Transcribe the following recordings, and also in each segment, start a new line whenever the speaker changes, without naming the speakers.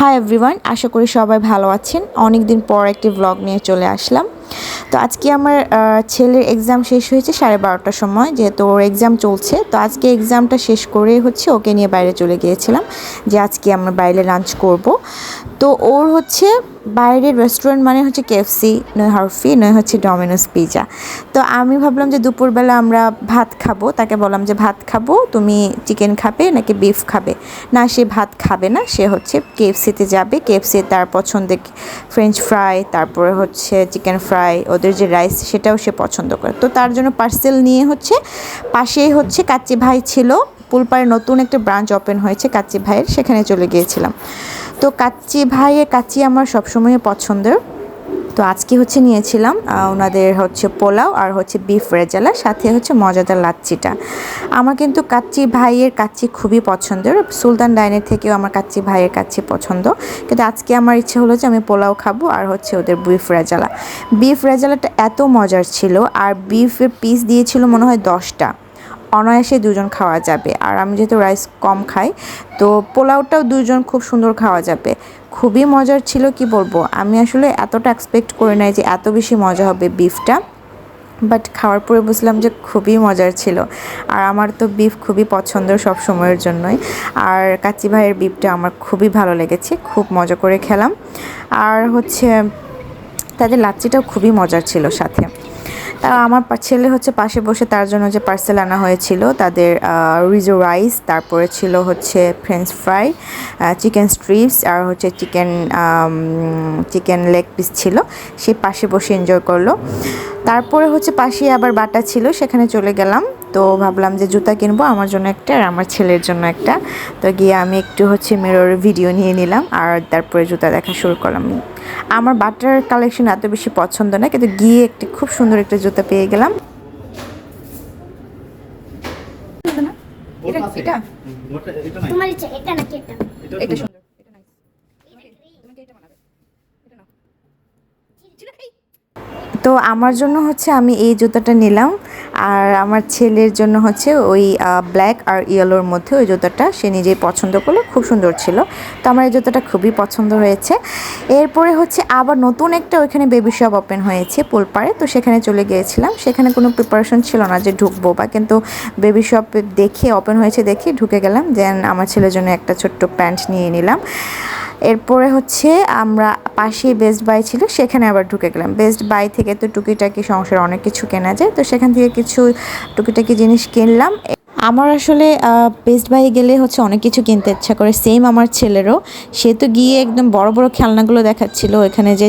Hi everyone আশা করি সবাই ভালো আছেন। অনেক দিন পর একটি ব্লগ নিয়ে চলে আসলাম। তো আজকে আমার ছেলের এক্সাম শেষ হয়েছে সাড়ে বারোটার সময়, যেহেতু ওর এক্সাম চলছে। তো আজকে এক্সামটা শেষ করে হচ্ছে ওকে নিয়ে বাইরে চলে গিয়েছিলাম যে আজকে আমরা বাইরে লাঞ্চ করব। তো ওর হচ্ছে বাইরের রেস্টুরেন্ট মানে হচ্ছে কেএফসি নয় হারফি, নয় হচ্ছে ডমিনোস পিজা তো আমি ভাবলাম যে দুপুরবেলা আমরা ভাত খাব, তাকে বললাম যে ভাত খাব, তুমি চিকেন খাবে নাকি বিফ খাবে? না, সে ভাত খাবে না, সে হচ্ছে কেএফসিতে যাবে। কেএফসি তার পছন্দের ফ্রেঞ্চ ফ্রাই তারপরে হচ্ছে চিকেন ফ্রাই ওদের যে রাইস সেটাও সে পছন্দ করে। তো তার জন্য পার্সেল নিয়ে হচ্ছে, পাশেই হচ্ছে কাচ্চি ভাই ছিল। পুলপাড়ে নতুন একটা ব্রাঞ্চ ওপেন হয়েছে কাচ্চি ভাইয়ের, সেখানে চলে গিয়েছিলাম। তো কাচ্চি ভাইয়ের কাচ্চি আমার সবসময় পছন্দের। তো আজকে হচ্ছে নিয়েছিলাম ওনাদের হচ্ছে পোলাও আর হচ্ছে বিফ রেজালা, সাথে হচ্ছে মজাদার লাচ্চিটা আমার কিন্তু কাচ্চি ভাইয়ের কাচ্চি খুবই পছন্দের। সুলতান ডাইনের থেকেও আমার কাচ্চি ভাইয়ের কাচ্চি পছন্দ। কিন্তু আজকে আমার ইচ্ছে হলো যে আমি পোলাও খাব আর হচ্ছে ওদের বিফ রেজালা। বিফ রেজালাটা এত মজার ছিল, আর বিফের পিস দিয়েছিল মনে হয় দশটা। অনায়াসে দুজন খাওয়া যাবে। আর আমি যেহেতু রাইস কম খাই, তো পোলাওটাও দুজন খুব সুন্দর খাওয়া যাবে। খুবই মজার ছিল, কি বলব? আমি আসলে এতটা এক্সপেক্ট করি নাই যে এত বেশি মজা হবে বিফটা বাট খাওয়ার পরে বুঝলাম যে খুবই মজার ছিল। আর আমার তো বিফ খুবই পছন্দের সব সময়ের জন্যই। আর কাচ্চি ভাইয়ের বিফটা আমার খুবই ভালো লেগেছে, খুব মজা করে খেলাম। আর হচ্ছে, তাদের লাচ্চিটাও খুবই মজার ছিল সাথে। তা আমার ছেলে হচ্ছে পাশে বসে তার জন্য যে পার্সেল আনা হয়েছিল, তাদের রিজো রাইস তারপরে ছিল হচ্ছে ফ্রেঞ্চ ফ্রাই চিকেন স্ট্রিপস আর হচ্ছে চিকেন চিকেন লেগ পিস ছিল। সে পাশে বসে এনজয় করল। তারপরে হচ্ছে পাশে আবার বাটা ছিল, সেখানে চলে গেলাম। তো ভাবলাম যে জুতা কিনবো আমার জন্য একটা আর আমার ছেলের জন্য একটা। তো গিয়ে আমি একটু হচ্ছে মিরর ভিডিও নিয়ে নিলাম আর তারপরে জুতা দেখা শুরু করলাম। আমার বাটার কালেকশন এত বেশি পছন্দ না কিন্তু গিয়ে একটি খুব সুন্দর একটা জুতা পেয়ে গেলাম। এটা এটা
তোমার ইচ্ছা এটা নাকি এটা?
এটা
এটা
সুন্দর।
সুন্দর এটা নাইস তুমি কি এটা বানাবে এটা নাও তো আমার জন্য হচ্ছে আমি এই জুতাটা নিলাম। আর আমার ছেলের জন্য হচ্ছে ওই ব্ল্যাক আর ইয়েলোর মধ্যে ওই জুতাটা সে নিজেই পছন্দ করল, খুব সুন্দর ছিল। তো আমার এই জুতাটা খুবই পছন্দ হয়েছে। এরপরে হচ্ছে আবার নতুন একটা ওইখানে বেবি শপ ওপেন হয়েছে পোলপাড়ে। তো সেখানে চলে গিয়েছিলাম। সেখানে কোনো প্রিপারেশন ছিল না যে ঢুকবো বা, কিন্তু বেবি শপ দেখে ওপেন হয়েছে দেখে ঢুকে গেলাম। দেন আমার ছেলের জন্য একটা ছোট্ট প্যান্ট নিয়ে নিলাম। এরপরে হচ্ছে আমরা পাশেই বেস্ট বাই ছিল, সেখানে আবার ঢুকে গেলাম। বেস্ট বাই থেকে তো টুকিটাকি সংসারে অনেক কিছু কেনা যায়, তো সেখান থেকে কিছু টুকিটাকি জিনিস কিনলাম। আমার আসলে বেস্ট বাই গেলে হচ্ছে অনেক কিছু কিনতে ইচ্ছা করে সেম আমার ছেলেরও। সে তো গিয়ে একদম বড় বড় খেলনাগুলো দেখাচ্ছিল এখানে যে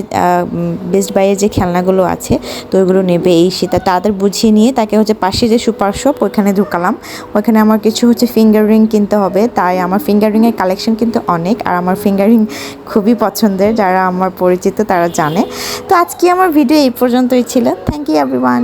বেস্ট বাইয়ের যে খেলনাগুলো আছে, তো ওইগুলো নেবে এই সেটা তাদের বুঝিয়ে নিয়ে তাকে হচ্ছে পাশে যে সুপার শপ, ওইখানে ঢুকালাম। ওইখানে আমার কিছু হচ্ছে ফিঙ্গার রিং কিনতে হবে, তাই আমার ফিঙ্গার রিংয়ের কালেকশন কিন্তু অনেক, আর আমার ফিঙ্গার রিং খুবই পছন্দের, যারা আমার পরিচিত তারা জানে। তো আজকে আমার ভিডিও এই পর্যন্তই ছিল। Thank you everyone